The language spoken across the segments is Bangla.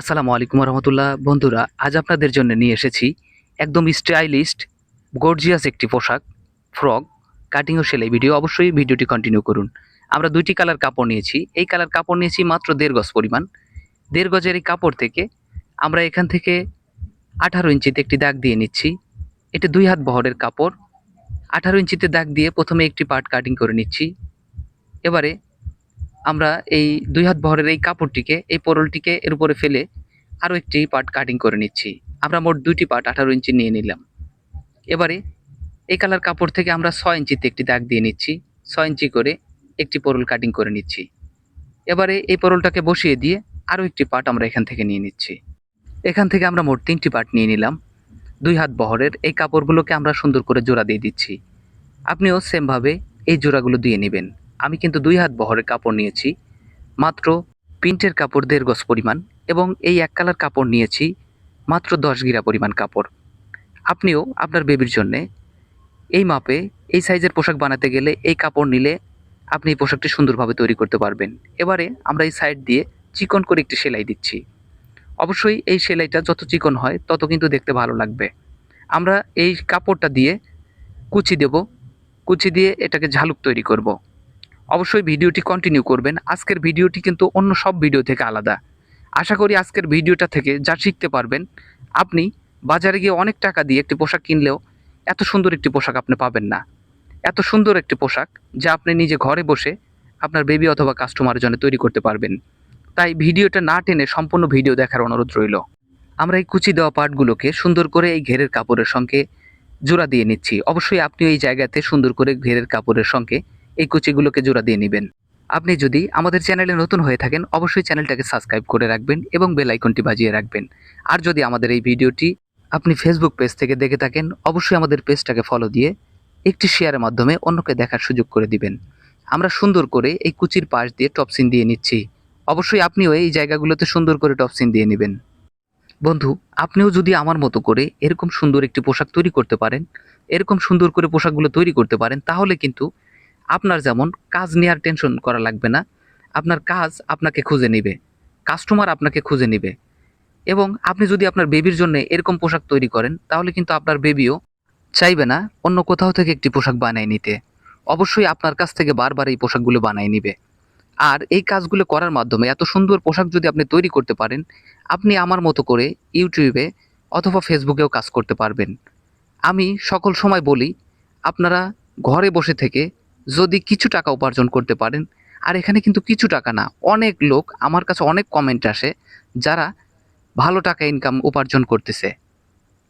আসসালামু আলাইকুম রহমতুল্লাহ। বন্ধুরা, আজ আপনাদের জন্য নিয়ে এসেছি একদম স্টাইলিস্ট, গর্জিয়াস একটি পোশাক, ফ্রক, কাটিং ও সেলাই ভিডিও। অবশ্যই ভিডিওটি কন্টিনিউ করুন। আমরা দুইটি কালার কাপড় নিয়েছি। এই কালার কাপড় নিয়েছি মাত্র দেড় গজ পরিমাণ। দেড় গজের এই কাপড় থেকে আমরা এখান থেকে আঠারো ইঞ্চিতে একটি দাগ দিয়ে নিচ্ছি। এটা দুই হাত বহরের কাপড়। আঠারো ইঞ্চিতে দাগ দিয়ে প্রথমে একটি পার্ট কাটিং করে নিচ্ছি। এবারে আমরা এই দুই হাত বহরের এই কাপড়টিকে, এই পরলটিকে এর উপরে ফেলে আরও একটি পার্ট কাটিং করে নিচ্ছি। আমরা মোট দুইটি পার্ট আঠারো ইঞ্চি নিয়ে নিলাম। এবারে এই কালার কাপড় থেকে আমরা ছয় ইঞ্চিতে একটি দাগ দিয়ে নিচ্ছি। ছয় ইঞ্চি করে একটি পরল কাটিং করে নিচ্ছি। এবারে এই পরলটাকে বসিয়ে দিয়ে আরও একটি পার্ট আমরা এখান থেকে নিয়ে নিচ্ছি। এখান থেকে আমরা মোট তিনটি পার্ট নিয়ে নিলাম। দুই হাত বহরের এই কাপড়গুলোকে আমরা সুন্দর করে জোড়া দিয়ে দিচ্ছি। আপনিও সেমভাবে এই জোড়াগুলো দিয়ে নেবেন। আমি কিন্তু দুই হাত বহরের কাপড় নিয়েছি, মাত্র প্রিন্টের কাপড় দেড় গজ পরিমাণ এবং এই এক কালার কাপড় নিয়েছি, মাত্র দশ গিরা পরিমাণ কাপড়। আপনিও আপনার বেবির জন্যে এই মাপে, এই সাইজের পোশাক বানাতে গেলে এই কাপড় নিলে আপনি এই পোশাকটি সুন্দরভাবে তৈরি করতে পারবেন। এবারে আমরা এই সাইড দিয়ে চিকন করে একটি সেলাই দিচ্ছি। অবশ্যই এই সেলাইটা যত চিকন হয়, তত কিন্তু দেখতে ভালো লাগবে। আমরা এই কাপড়টা দিয়ে কুচি দেব। কুচি দিয়ে এটাকে ঝালুক তৈরি করব। অবশ্যই ভিডিওটি কন্টিনিউ করবেন। আজকের ভিডিওটি কিন্তু অন্য সব ভিডিও থেকে আলাদা। আশা করি আজকের ভিডিওটা থেকে যা শিখতে পারবেন, আপনি বাজারে গিয়ে অনেক টাকা দিয়ে একটি পোশাক কিনলেও এত সুন্দর একটি পোশাক আপনি পাবেন না। এত সুন্দর একটি পোশাক যা আপনি নিজে ঘরে বসে আপনার বেবি অথবা কাস্টমারের জন্য তৈরি করতে পারবেন। তাই ভিডিওটা না টেনে সম্পূর্ণ ভিডিও দেখার অনুরোধ রইল। আমরা এই কুচি দেওয়া পার্টগুলোকে সুন্দর করে এই ঘেরের কাপড়ের সঙ্গে জোড়া দিয়ে নিচ্ছি। অবশ্যই আপনি এই জায়গাতে সুন্দর করে ঘেরের কাপড়ের সঙ্গে এই কুচিগুলোকে জোড়া দিয়ে নেবেন। আপনি যদি আমাদের চ্যানেলে নতুন হয়ে থাকেন, অবশ্যই চ্যানেলটাকে সাবস্ক্রাইব করে রাখবেন এবং বেল আইকনটি বাজিয়ে রাখবেন। আর যদি আমাদের এই ভিডিওটি আপনি ফেসবুক পেজ থেকে দেখে থাকেন, অবশ্যই আমাদের পেজটাকে ফলো দিয়ে একটি শেয়ারের মাধ্যমে অন্যকে দেখার সুযোগ করে দিবেন। আমরা সুন্দর করে এই কুচির পাশ দিয়ে টপসিন দিয়ে নিচ্ছি। অবশ্যই আপনিও এই জায়গাগুলোতে সুন্দর করে টপসিন দিয়ে নেবেন। বন্ধু, আপনিও যদি আমার মতো করে এরকম সুন্দর একটি পোশাক তৈরি করতে পারেন, এরকম সুন্দর করে পোশাকগুলো তৈরি করতে পারেন, তাহলে কিন্তু আপনার যেমন কাজ নেওয়ার টেনশন করা লাগবে না। আপনার কাজ আপনাকে খুঁজে নিবে। কাস্টমার আপনাকে খুঁজে নেবে। এবং আপনি যদি আপনার বেবির জন্য এরকম পোশাক তৈরি করেন, তাহলে কিন্তু আপনার বেবিও চাইবে না অন্য কোথাও থেকে একটি পোশাক বানিয়ে নিতে। অবশ্যই আপনার কাছ থেকে বারবার এই পোশাকগুলো বানিয়ে নিবে। আর এই কাজগুলো করার মাধ্যমে এত সুন্দর পোশাক যদি আপনি তৈরি করতে পারেন, আপনি আমার মতো করে ইউটিউবে অথবা ফেসবুকেও কাজ করতে পারবেন। আমি সকল সময় বলি, আপনারা ঘরে বসে থেকে যদি কিছু টাকা উপার্জন করতে পারেন, আর এখানে কিন্তু কিছু টাকা না, অনেক লোক, আমার কাছে অনেক কমেন্ট আসে, যারা ভালো টাকা ইনকাম উপার্জন করতেছে।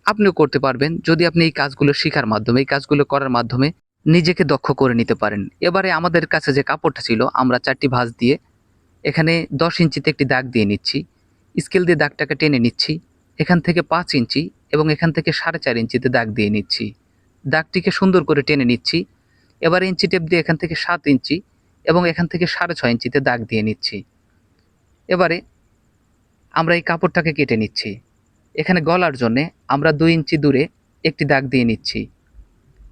আপনিও করতে পারবেন, যদি আপনি এই কাজগুলো শেখার মাধ্যমে, এই কাজগুলো করার মাধ্যমে নিজেকে দক্ষ করে নিতে পারেন। এবারে আমাদের কাছে যে কাপড়টা ছিল, আমরা চারটি ভাঁজ দিয়ে এখানে দশ ইঞ্চিতে একটি দাগ দিয়ে নিচ্ছি। স্কেল দিয়ে দাগটাকে টেনে নিচ্ছি। এখান থেকে পাঁচ ইঞ্চি এবং এখান থেকে সাড়ে চার ইঞ্চিতে দাগ দিয়ে নিচ্ছি। দাগটিকে সুন্দর করে টেনে নিচ্ছি। এবার ইঞ্চি টেপ দিয়ে এখান থেকে সাত ইঞ্চি এবং এখান থেকে সাড়ে ছয় ইঞ্চিতে দাগ দিয়ে নিচ্ছি। এবারে আমরা এই কাপড়টাকে কেটে নিচ্ছি। এখানে গলার জন্যে আমরা দুই ইঞ্চি দূরে একটি দাগ দিয়ে নিচ্ছি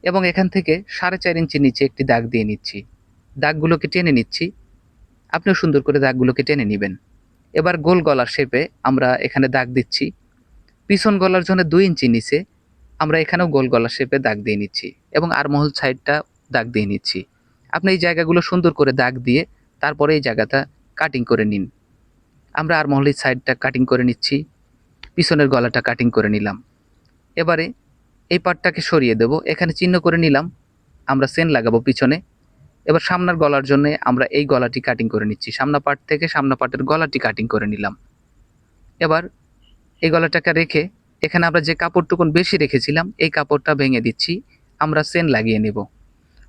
এবং এখান থেকে সাড়ে চার ইঞ্চি নিচে একটি দাগ দিয়ে নিচ্ছি। দাগগুলোকে টেনে নিচ্ছি। আপনিও সুন্দর করে দাগগুলোকে টেনে নেবেন। এবার গোল গলার শেপে আমরা এখানে দাগ দিচ্ছি। পিছন গলার জন্য দুই ইঞ্চি নিচে আমরা এখানেও গোল গলার শেপে দাগ দিয়ে নিচ্ছি এবং আরমহল সাইডটা দাগ দিয়ে নিচ্ছি। আপনি এই জায়গাগুলো সুন্দর করে দাগ দিয়ে তারপরে এই জায়গাটা কাটিং করে নিন। আমরা আর আরমহলের সাইডটা কাটিং করে নিচ্ছি, পিছনের গলাটা কাটিং করে নিলাম। এবারে এই পাটটাকে সরিয়ে দেব, এখানে চিহ্ন করে নিলাম, আমরা সেন লাগাবো পিছনে। এবার সামনের গলার জন্য আমরা এই গলাটি কাটিং করে নিচ্ছি, সামনা পাট থেকে সামনা পাটের গলাটি কাটিং করে নিলাম। এবার এই গলাটাকে রেখে এখানে আমরা যে কাপড়টুকুন বেশি রেখেছিলাম, এই কাপড়টা ভেঙে দিচ্ছি, আমরা সেন লাগিয়ে নেব।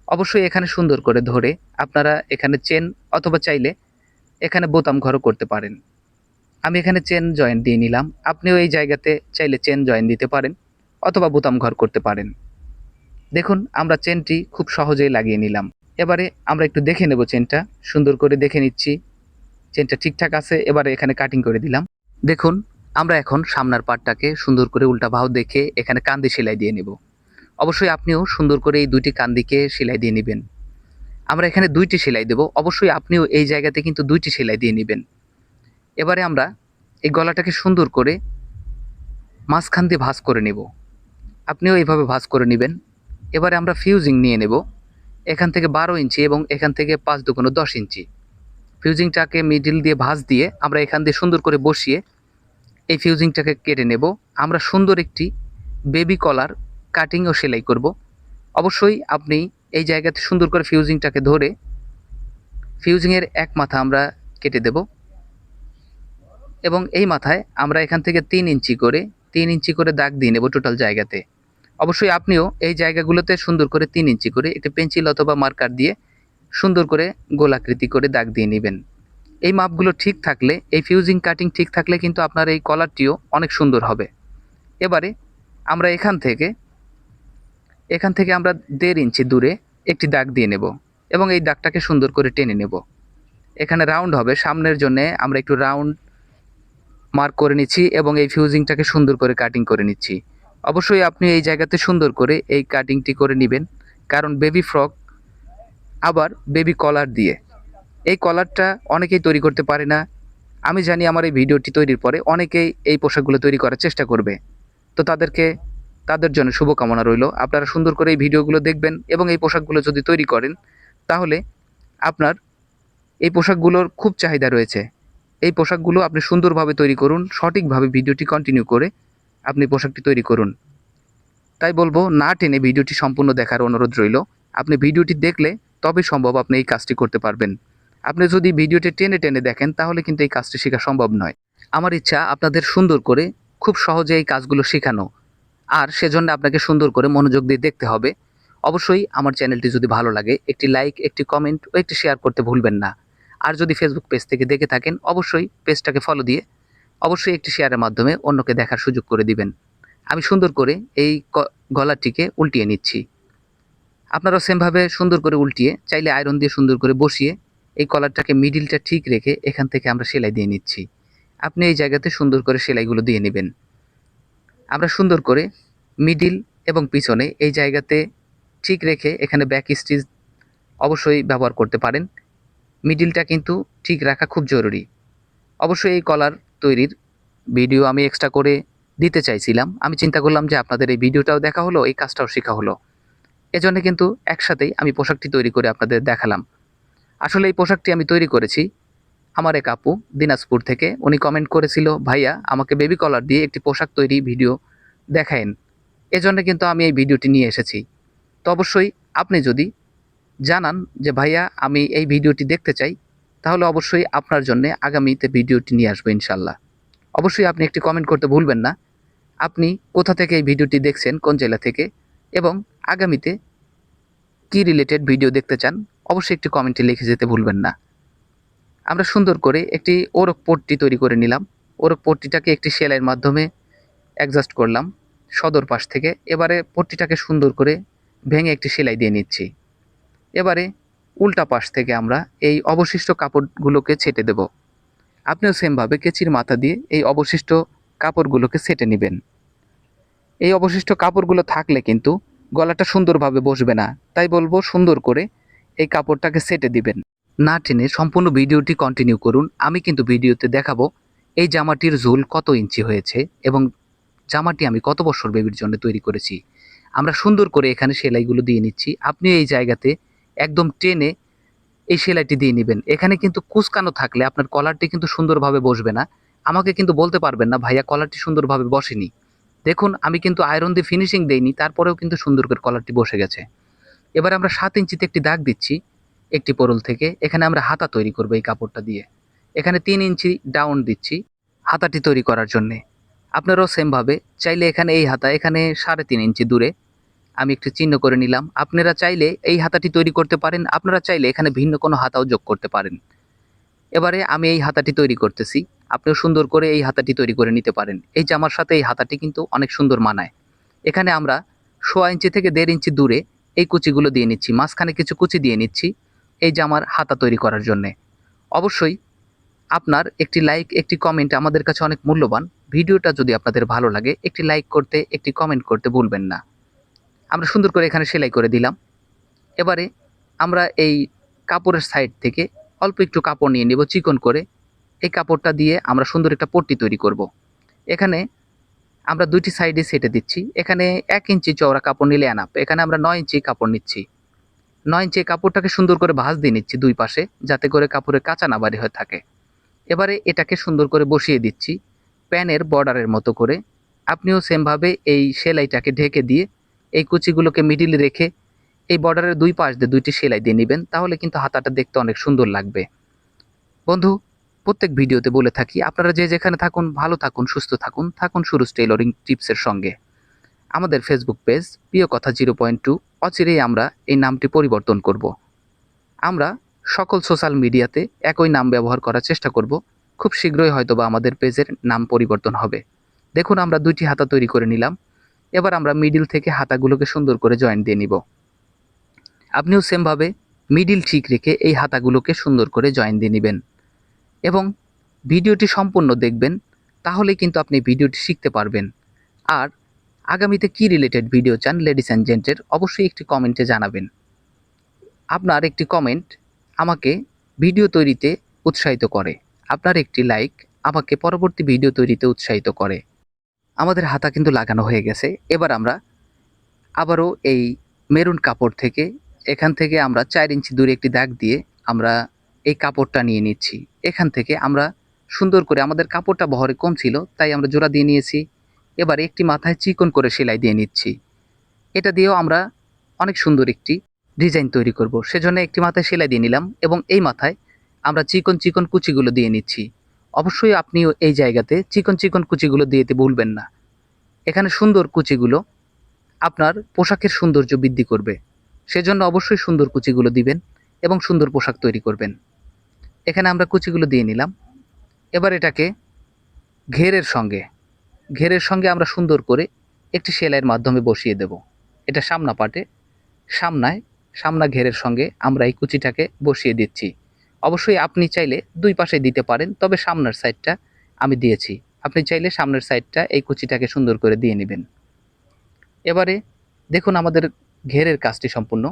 অবশ্যই এখানে সুন্দর করে ধরে আপনারা এখানে চেন অথবা চাইলে এখানে বোতাম ঘরও করতে পারেন। আমি এখানে চেন জয়েন দিয়ে নিলাম। আপনিও এই জায়গাতে চাইলে চেন জয়েন দিতে পারেন অথবা বোতাম ঘর করতে পারেন। দেখুন, আমরা চেনটি খুব সহজেই লাগিয়ে নিলাম। এবারে আমরা একটু দেখে নেব চেনটা সুন্দর করে দেখে নিচ্ছি। চেনটা ঠিকঠাক আছে। এবারে এখানে কাটিং করে দিলাম। দেখুন, আমরা এখন সামনার পাটটাকে সুন্দর করে উল্টা ভাও দেখে এখানে কান্দি সেলাই দিয়ে নেব। অবশ্যই আপনিও সুন্দর করে এই দুইটি কান্দিকে সেলাই দিয়ে নেবেন। আমরা এখানে দুইটি সেলাই দেব। অবশ্যই আপনিও এই জায়গাতে কিন্তু দুইটি সেলাই দিয়ে নেবেন। এবারে আমরা এই গলাটাকে সুন্দর করে মাঝখান দিয়ে ভাঁজ করে নেব। আপনিও এইভাবে ভাঁজ করে নেবেন। এবারে আমরা ফিউজিং নিয়ে নেব। এখান থেকে বারো ইঞ্চি এবং এখান থেকে পাঁচ দুগুণ দশ ইঞ্চি। ফিউজিংটাকে মিডিল দিয়ে ভাঁজ দিয়ে আমরা এখান দিয়ে সুন্দর করে বসিয়ে এই ফিউজিংটাকে কেটে নেব। আমরা সুন্দর একটি বেবি কলার কাটিং ও সেলাই করব। অবশ্যই আপনি এই জায়গাতে সুন্দর করে ফিউজিংটাকে ধরে ফিউজিংয়ের এক মাথা আমরা কেটে দেব এবং এই মাথায় আমরা এখান থেকে তিন ইঞ্চি করে, তিন ইঞ্চি করে দাগ দিয়ে নেব টোটাল জায়গাতে। অবশ্যই আপনিও এই জায়গাগুলোতে সুন্দর করে তিন ইঞ্চি করে একটি পেন্সিল অথবা মার্কার দিয়ে সুন্দর করে গোলাকৃতি করে দাগ দিয়ে নেবেন। এই মাপগুলো ঠিক থাকলে, এই ফিউজিং কাটিং ঠিক থাকলে কিন্তু আপনার এই কলারটিও অনেক সুন্দর হবে। এবারে আমরা এখান থেকে এখান থেকে আমরা দেড় ইঞ্চি দূরে একটি দাগ দিয়ে নেব এবং এই দাগটাকে সুন্দর করে টেনে নেব। এখানে রাউন্ড হবে। সামনের জন্য আমরা একটু রাউন্ড মার্ক করে নিচ্ছি এবং এই ফিউজিংটাকে সুন্দর করে কাটিং করে নিচ্ছি। অবশ্যই আপনি এই জায়গাতে সুন্দর করে এই কাটিংটি করে নেবেন, কারণ বেবি ফ্রক আবার বেবি কলার দিয়ে। এই কলারটা অনেকেই তৈরি করতে পারে না। আমি জানি আমার এই ভিডিওটি তৈরির পরে অনেকেই এই পোশাকগুলো তৈরি করার চেষ্টা করবে। তো তাদেরকে তাদের জন্য শুভকামনা রইল। আপনারা সুন্দর করে এই ভিডিওগুলো দেখবেন এবং এই পোশাকগুলো যদি তৈরি করেন, তাহলে আপনার এই পোশাকগুলোর খুব চাহিদা রয়েছে। এই পোশাকগুলো আপনি সুন্দরভাবে তৈরি করুন, সঠিকভাবে ভিডিওটি কন্টিনিউ করে আপনি পোশাকটি তৈরি করুন। তাই বলব, না টেনে ভিডিওটি সম্পূর্ণ দেখার অনুরোধ রইল। আপনি ভিডিওটি দেখলে তবে সম্ভব আপনি এই কাজটি করতে পারবেন। আপনি যদি ভিডিওটি টেনে টেনে দেখেন, তাহলে কিন্তু এই কাজটি শেখা সম্ভব নয়। আমার ইচ্ছা আপনাদের সুন্দর করে খুব সহজে এই কাজগুলো শেখানো। আর সেজন্য আপনাকে সুন্দর করে মনোযোগ দিয়ে দেখতে হবে। অবশ্যই আমার চ্যানেলটি যদি ভালো লাগে, একটি লাইক, একটি কমেন্ট ও একটি শেয়ার করতে ভুলবেন না। আর যদি ফেসবুক পেজ থেকে দেখে থাকেন, অবশ্যই পেজটাকে ফলো দিয়ে অবশ্যই একটি শেয়ারের মাধ্যমে অন্যকে দেখার সুযোগ করে দিবেন। আমি সুন্দর করে এই গলাটিকে উল্টিয়ে নিচ্ছি। আপনারাও সেমভাবে সুন্দর করে উল্টিয়ে, চাইলে আয়রন দিয়ে সুন্দর করে বসিয়ে এই কলারটাকে মিডিলটা ঠিক রেখে এখান থেকে আমরা সেলাই দিয়ে নিচ্ছি। আপনি এই জায়গাতে সুন্দর করে সেলাইগুলো দিয়ে নেবেন। আমরা সুন্দর করে মিডিল এবং পিছনে এই জায়গাতে ঠিক রেখে এখানে ব্যাক স্টিচ অবশ্যই ব্যবহার করতে পারেন। মিডিলটা কিন্তু ঠিক রাখা খুব জরুরি। অবশ্যই এই কলার তৈরির ভিডিও আমি এক্সট্রা করে দিতে চাইছিলাম। আমি চিন্তা করলাম যে আপনাদের এই ভিডিওটাও দেখা হলো, এই কাজটাও শেখা হলো। এজন্য কিন্তু একসাথেই আমি পোশাকটি তৈরি করে আপনাদের দেখালাম। আসলে এই পোশাকটি আমি তৈরি করেছি আমার এক আপু দিনাজপুর থেকে। উনি কমেন্ট করেছিল, ভাইয়া, আমাকে বেবি কলার দিয়ে একটি পোশাক তৈরি ভিডিও দেখায়েন। এজন্য কিন্তু আমি এই ভিডিওটি নিয়ে এসেছি। তো অবশ্যই আপনি যদি জানান যে, ভাইয়া, আমি এই ভিডিওটি দেখতে চাই, তাহলে অবশ্যই আপনার জন্য আগামীতে ভিডিওটি নিয়ে আসব ইনশাল্লাহ। অবশ্যই আপনি একটি কমেন্ট করতে ভুলবেন না। আপনি কোথা থেকে এই ভিডিওটি দেখছেন, কোন জেলা থেকে, এবং আগামীতে কি রিলেটেড ভিডিও দেখতে চান, অবশ্যই একটি কমেন্টে লিখে যেতে ভুলবেন না। আমরা সুন্দর করে একটি ওরক পট্টি তৈরি করে নিলাম। ওরক পট্টিটাকে একটি সেলাইয়ের মাধ্যমে অ্যাডজাস্ট করলাম সদর পাশ থেকে। এবারে পট্টিটাকে সুন্দর করে ভেঙে একটি সেলাই দিয়ে নিচ্ছি। এবারে উল্টা পাশ থেকে আমরা এই অবশিষ্ট কাপড়গুলোকে ছেটে দেব। আপনিও সেমভাবে কেচির মাথা দিয়ে এই অবশিষ্ট কাপড়গুলোকে ছেটে নেবেন। এই অবশিষ্ট কাপড়গুলো থাকলে কিন্তু গলাটা সুন্দরভাবে বসবে না। তাই বলব সুন্দর করে এই কাপড়টাকে সেটে দিবেন। না টেনে সম্পূর্ণ ভিডিওটি কন্টিনিউ করুন। আমি কিন্তু ভিডিওতে দেখাবো এই জামাটির ঝুল কত ইঞ্চি হয়েছে এবং জামাটি আমি কত বছর বেবির জন্য তৈরি করেছি। আমরা সুন্দর করে এখানে সেলাইগুলো দিয়ে নিচ্ছি। আপনি এই জায়গাতে একদম টেনে এই সেলাইটি দিয়ে নেবেন। এখানে কিন্তু কুচকানো থাকলে আপনার কলারটি কিন্তু সুন্দরভাবে বসবে না। আমাকে কিন্তু বলতে পারবেন না, ভাইয়া কলারটি সুন্দরভাবে বসেনি। দেখুন, আমি কিন্তু আয়রন দিয়ে ফিনিশিং দেইনি, তারপরেও কিন্তু সুন্দর করে কলারটি বসে গেছে। এবার আমরা সাত ইঞ্চিতে একটি দাগ দিচ্ছি। একটি পোরল থেকে এখানে আমরা হাতা তৈরি করব এই কাপড়টা দিয়ে। এখানে তিন ইঞ্চি ডাউন দিচ্ছি হাতাটি তৈরি করার জন্যে। আপনারাও সেমভাবে চাইলে এখানে এই হাতা এখানে সাড়ে তিন ইঞ্চি দূরে। আমি একটু চিহ্ন করে নিলাম। আপনারা চাইলে এই হাতাটি তৈরি করতে পারেন, আপনারা চাইলে এখানে ভিন্ন কোনো হাতাও যোগ করতে পারেন। এবারে আমি এই হাতাটি তৈরি করতেছি। আপনিও সুন্দর করে এই হাতাটি তৈরি করে নিতে পারেন। এই জামার সাথে এই হাতাটি কিন্তু অনেক সুন্দর মানায়। এখানে আমরা সোয়া ইঞ্চি থেকে দেড় ইঞ্চি দূরে এই কুচিগুলো দিয়ে নিচ্ছি। মাঝখানে কিছু কুচি দিয়ে নিচ্ছি। এই জামার হাতা তৈরি করার জন্যে। অবশ্যই আপনার একটি লাইক একটি কমেন্ট আমাদের কাছে অনেক মূল্যবান। ভিডিওটা যদি আপনাদের ভালো লাগে, একটি লাইক করতে, একটি কমেন্ট করতে ভুলবেন না। আমরা সুন্দর করে এখানে সেলাই করে দিলাম। এবারে আমরা এই কাপড়ের সাইড থেকে অল্প একটু কাপড় নিয়ে নেব, চিকন করে। এই কাপড়টা দিয়ে আমরা সুন্দর একটা পট্টি তৈরি করব। এখানে আমরা দুইটি সাইডে সেটে দিচ্ছি। এখানে এক ইঞ্চি চওড়া কাপড় নিলে অ্যানাপ এখানে আমরা নয় ইঞ্চি কাপড় নিচ্ছি। নয় ইঞ্চি কাপড়টাকে সুন্দর করে ভাঁজ দিয়ে নিচ্ছি দুই পাশে, যাতে করে কাপড়ের কাঁচা না বাড়ি হয়ে থাকে। এবারে এটাকে সুন্দর করে বসিয়ে দিচ্ছি প্যানের বর্ডারের মতো করে। আপনিও সেমভাবে এই সেলাইটাকে ঢেকে দিয়ে এই কুচিগুলোকে মিডিলে রেখে এই বর্ডারের দুই পাশ দিয়ে দুইটি সেলাই দিয়ে নেবেন, তাহলে কিন্তু হাতাটা দেখতে অনেক সুন্দর লাগবে। বন্ধু, প্রত্যেক ভিডিওতে বলে থাকি, আপনারা যে যেখানে থাকুন, ভালো থাকুন, সুস্থ থাকুন। থাকুন সুরুজ টেইলরিং টিপসের সঙ্গে। আমাদের ফেসবুক পেজ প্রিয় কথা জিরো পয়েন্ট টু অচিরেই আমরা এই নামটি পরিবর্তন করব। আমরা সকল সোশ্যাল মিডিয়াতে একই নাম ব্যবহার করার চেষ্টা করব। খুব শীঘ্রই হয়তোবা আমাদের পেজের নাম পরিবর্তন হবে। দেখুন, আমরা দুইটি হাতা তৈরি করে নিলাম। এবার আমরা মিডিল থেকে হাতাগুলোকে সুন্দর করে জয়েন দিয়ে নিব। আপনিও সেমভাবে মিডিল ঠিক রেখে এই হাতাগুলোকে সুন্দর করে জয়েন দিয়ে নেবেন। এবং ভিডিওটি সম্পূর্ণ দেখবেন তাহলে কিন্তু আপনি ভিডিওটি শিখতে পারবেন। আর আগামীতে কি রিলেটেড ভিডিও চান লেডিস অ্যান্ড জেন্টের অবশ্যই একটি কমেন্টে জানাবেন। আপনার একটি কমেন্ট আমাকে ভিডিও তৈরিতে উৎসাহিত করে। আপনার একটি লাইক আমাকে পরবর্তী ভিডিও তৈরিতে উৎসাহিত করে। আমাদের হাতা কিন্তু লাগানো হয়ে গেছে। এবার আমরা আবারও এই মেরুন কাপড় থেকে, এখান থেকে আমরা চার ইঞ্চি দূরে একটি দাগ দিয়ে আমরা এই কাপড়টা নিয়ে নিচ্ছি। এখান থেকে আমরা সুন্দর করে, আমাদের কাপড়টা বহরে কম ছিল, তাই আমরা জোড়া দিয়ে নিয়েছি। এবার একটি মাথায় চিকন করে সেলাই দিয়ে নিচ্ছি। এটা দিয়েও আমরা অনেক সুন্দর একটি ডিজাইন তৈরি করব। সেজন্য একটি মাথায় সেলাই দিয়ে নিলাম এবং এই মাথায় আমরা চিকন চিকন কুচিগুলো দিয়ে নিচ্ছি। অবশ্যই আপনিও এই জায়গাতে চিকন চিকন কুচিগুলো দিয়েতে ভুলবেন না। এখানে সুন্দর কুচিগুলো আপনার পোশাকের সৌন্দর্য বৃদ্ধি করবে। সেজন্য অবশ্যই সুন্দর কুচিগুলো দিবেন এবং সুন্দর পোশাক তৈরি করবেন। এখানে আমরা কুচিগুলো দিয়ে নিলাম। এবার এটাকে ঘেরের সঙ্গে ঘেরের সঙ্গে আমরা সুন্দর করে একটি সেলাইয়ের মাধ্যমে বসিয়ে দেব। এটা সামনা পাটে সামনায়, সামনা ঘেরের সঙ্গে আমরা এই কুচিটাকে বসিয়ে দিচ্ছি। অবশ্যই আপনি চাইলে দুই পাশে দিতে পারেন, তবে সামনের সাইডটা আমি দিয়েছি। আপনি চাইলে সামনের সাইডটা এই কুচিটাকে সুন্দর করে দিয়ে নেবেন। এবারে দেখুন আমাদের ঘেরের কাজটি সম্পূর্ণ।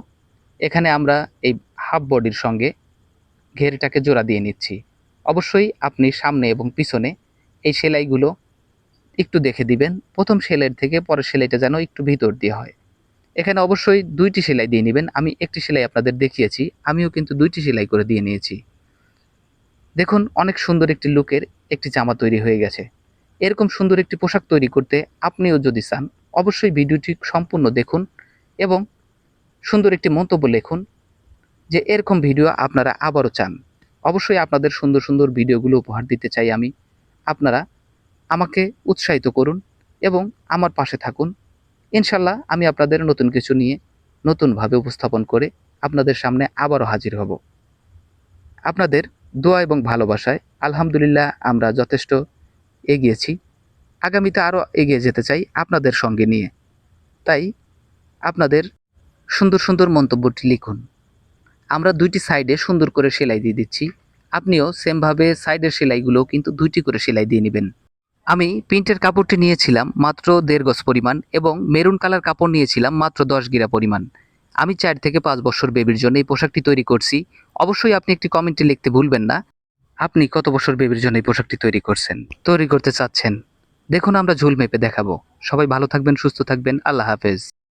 এখানে আমরা এই হাফ বডির সঙ্গে ঘেরটাকে জোড়া দিয়ে নিচ্ছি। অবশ্যই আপনি সামনে এবং পিছনে এই সেলাইগুলো একটু দেখে দিবেন। প্রথম সেলাইয়ের থেকে পরের সেলাইটা যেন একটু ভিতর দিয়ে হয়। এখানে অবশ্যই দুইটি সেলাই দিয়ে নেবেন। আমি একটি সেলাই আপনাদের দেখিয়েছি। আমিও কিন্তু দুইটি সেলাই করে দিয়ে নিয়েছি। দেখুন, অনেক সুন্দর একটি লুকের একটি জামা তৈরি হয়ে গেছে। এরকম সুন্দর একটি পোশাক তৈরি করতে আপনিও যদি চান, অবশ্যই ভিডিওটি সম্পূর্ণ দেখুন এবং সুন্দর একটি মন্তব্য লিখুন যে এরকম ভিডিও আপনারা আবারও চান। অবশ্যই আপনাদের সুন্দর সুন্দর ভিডিওগুলো উপহার দিতে চাই আমি। আপনারা আমাকে উৎসাহিত করুন এবং আমার পাশে থাকুন। ইনশাল্লাহ আমি আপনাদের নতুন কিছু নিয়ে নতুনভাবে উপস্থাপন করে আপনাদের সামনে আবারও হাজির হব। আপনাদের দোয়া এবং ভালোবাসায় আলহামদুলিল্লাহ আমরা যথেষ্ট এগিয়েছি। আগামীতে আরও এগিয়ে যেতে চাই আপনাদের সঙ্গে নিয়ে। তাই আপনাদের সুন্দর সুন্দর মন্তব্যটি লিখুন। আমরা দুইটি সাইডে সুন্দর করে সেলাই দিয়ে দিচ্ছি। আপনিও সেমভাবে সাইডের সেলাইগুলো কিন্তু দুইটি করে সেলাই দিয়ে নেবেন। আমি প্রিন্টের কাপড়টি নিয়েছিলাম মাত্র দেড় গজ পরিমাণ এবং মেরুন কালার কাপড় নিয়েছিলাম মাত্র দশ গিরা পরিমাণ। আমি চার থেকে পাঁচ বছর বেবির জন্য এই পোশাকটি তৈরি করছি। অবশ্যই আপনি একটি কমেন্টে লিখতে ভুলবেন না। আপনি কত বছর বেবির জন্য এই পোশাকটি তৈরি করছেন, তৈরি করতে চাচ্ছেন? দেখুন আমরা ঝুল মেপে দেখাবো। সবাই ভালো থাকবেন, সুস্থ থাকবেন। আল্লাহ হাফেজ।